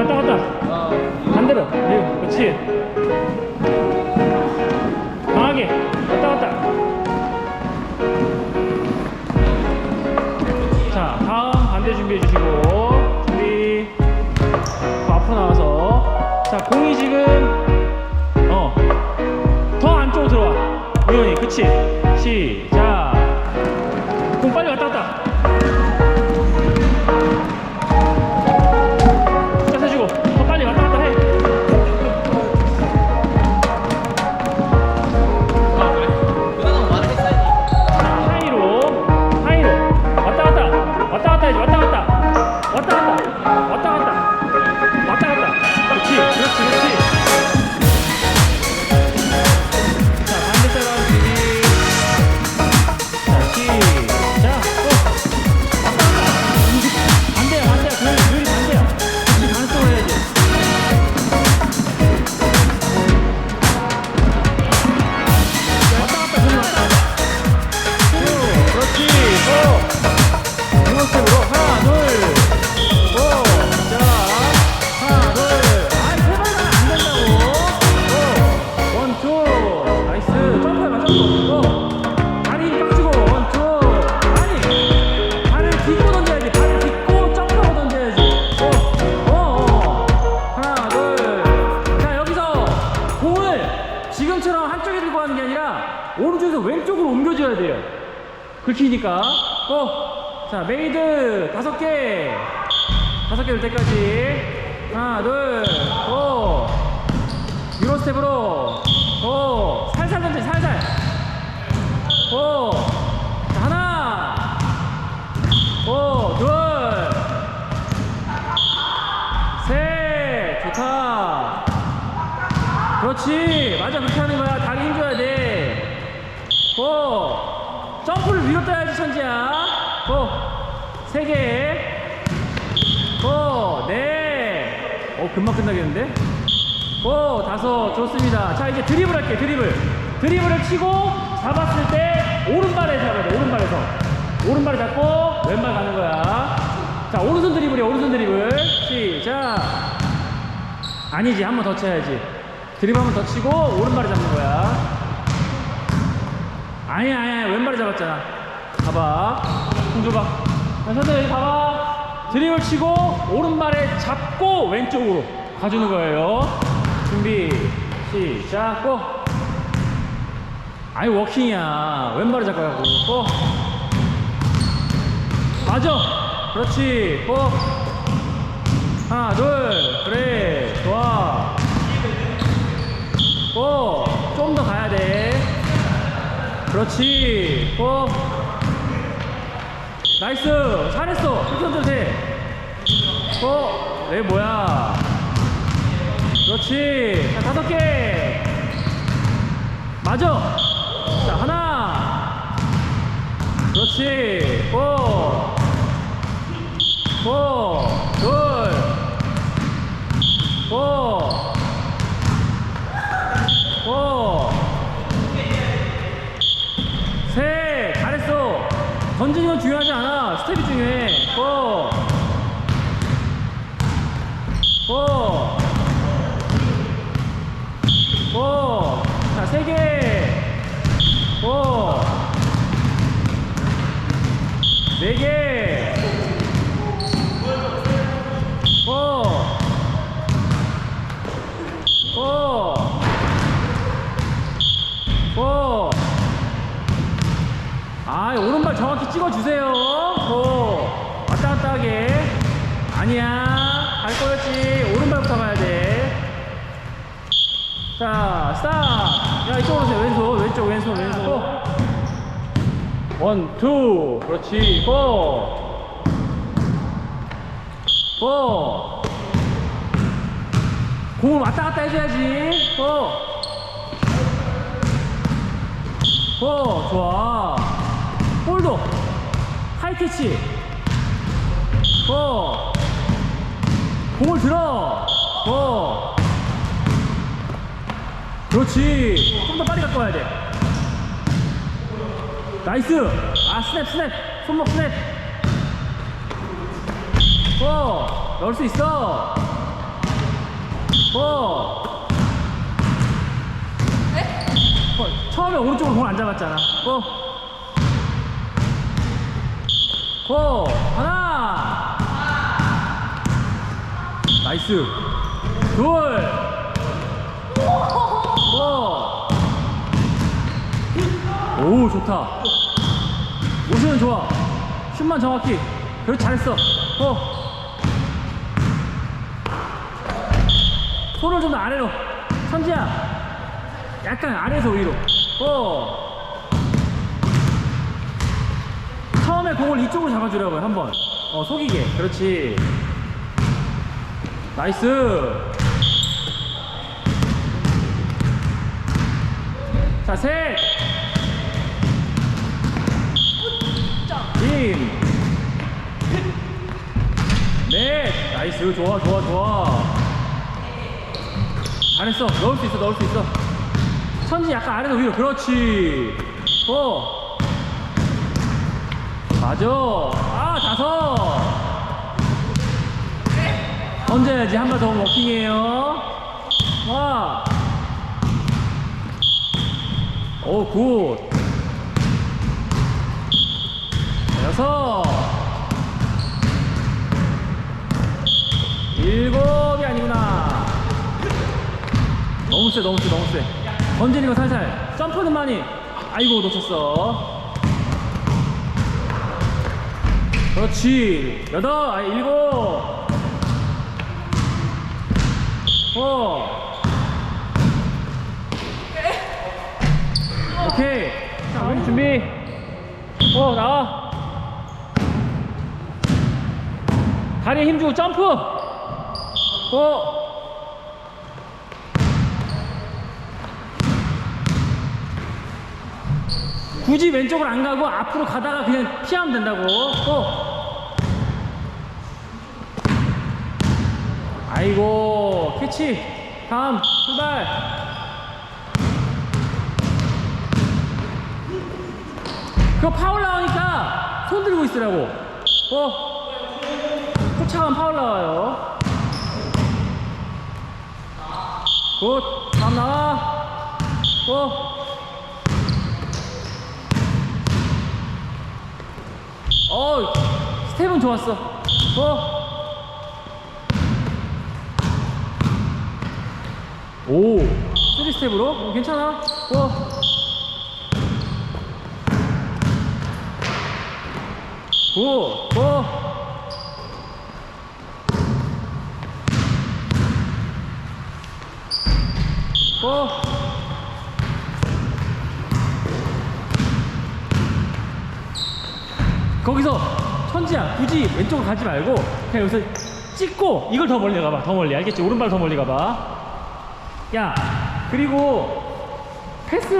왔다 갔다. 반대로. 네, 그렇지. 강하게 왔다 갔다. 자, 다음 반대 준비해 주시고 준비. 더 앞으로 나와서 자, 공이 지금 지금처럼 한쪽에 들고 가는 게 아니라 오른쪽에서 왼쪽으로 옮겨줘야 돼요. 긁히니까. 고! 자, 메이드 다섯 개. 다섯 개 될 때까지. 하나, 둘, 고! 유로 스텝으로. 고! 살살 던져, 살살. 고! 자, 하나. 고! 둘. 셋. 좋다. 그렇지. 맞아, 그렇게 하는 거야. 다리 힘줘야 돼. 고! 점프를 위로 떠야지, 천지야. 고! 세 개. 고! 네. 어, 금방 끝나겠는데? 고! 다섯. 좋습니다. 자, 이제 드리블 할게, 드리블. 드리블을 치고 잡았을 때 오른발에 잡아야 돼, 오른발에서. 오른발에 잡고 왼발 가는 거야. 자, 오른손 드리블이야, 오른손 드리블. 시작. 아니지, 한 번 더 쳐야지. 드리블 한번더 치고 오른발에 잡는 거야. 아니야, 아니야, 왼발에 잡았잖아. 봐봐. 자, 선생님, 봐봐. 드리블 치고 오른발에 잡고 왼쪽으로 가주는 거예요. 준비, 시작, 고! 아니, 워킹이야. 왼발에 잡고 가고, 고! 맞아! 그렇지, 고! 하나, 둘, 그래, 좋아. 고! 좀 더 가야 돼. 그렇지. 고! 나이스! 잘했어! 그렇게 던져도 돼. 고! 내 뭐야? 그렇지. 자, 다섯 개. 맞아. 자, 하나. 그렇지. 고! 고! 둘. 고! 고! 셋! 잘했어! 던지는 건 중요하지 않아. 스텝이 중요해. 고! 고! 고! 자, 세 개! 고! 네 개! 고! 고! 고! 아, 찍어주세요. 고! 왔다 갔다 하게. 아니야. 갈 거였지. 오른발부터 가야 돼. 자, 스탑! 야, 이쪽으로 오세요. 왼손, 왼쪽, 왼손, 왼손. 고! 원, 투. 그렇지. 고! 고! 공을 왔다 갔다 해줘야지. 고! 고! 좋아. 캐치. 어. 공을 들어. 어. 그렇지. 좀 더 빨리 갖고 와야 돼. 나이스. 아, 스냅, 스냅. 손목 스냅. 어. 넣을 수 있어. 어. 어 처음에 오른쪽으로 공을 안 잡았잖아. 어. 고. 하나. 나이스. 둘. 고. 오, 좋다. 모션은 좋아. 슛만 정확히. 그렇지, 잘했어. 고. 손을 좀 더 아래로. 천지야. 약간 아래에서 위로. 어. 처음에 공을 이쪽으로 잡아주라고요, 한 번. 어, 속이게. 그렇지. 나이스. 자, 셋. 팀. 넷. 나이스. 좋아, 좋아, 좋아. 잘했어. 넣을 수 있어, 넣을 수 있어. 천지 약간 아래로 위로. 그렇지. 어. 맞아. 아, 다섯. 던져야지. 한 번 더 워킹이에요. 와. 오, 굿. 여섯. 일곱이 아니구나. 너무 세, 너무 세, 너무 세. 던지는 거 살살. 점프는 많이. 아이고, 놓쳤어. 그렇지. 여덟, 아, 일곱. 어. 오케이. 자, 우리 준비. 어, 나와. 다리에 힘주고 점프. 어. 굳이 왼쪽으로 안 가고 앞으로 가다가 그냥 피하면 된다고. 어. 아이고, 캐치. 다음, 출발. 그거 파울 나오니까 손 들고 있으라고. 어. 쫓아가면 파울 나와요. 굿. 다음 나와. 어. 어, 스텝은 좋았어. 어. 오, 쓰리 스텝으로? 어, 괜찮아. 어. 오, 오. 오. 거기서 천지야 굳이 왼쪽으로 가지 말고 그냥 여기서 찍고 이걸 더 멀리 가봐 더 멀리 알겠지 오른발 더 멀리 가봐 야 그리고 패스를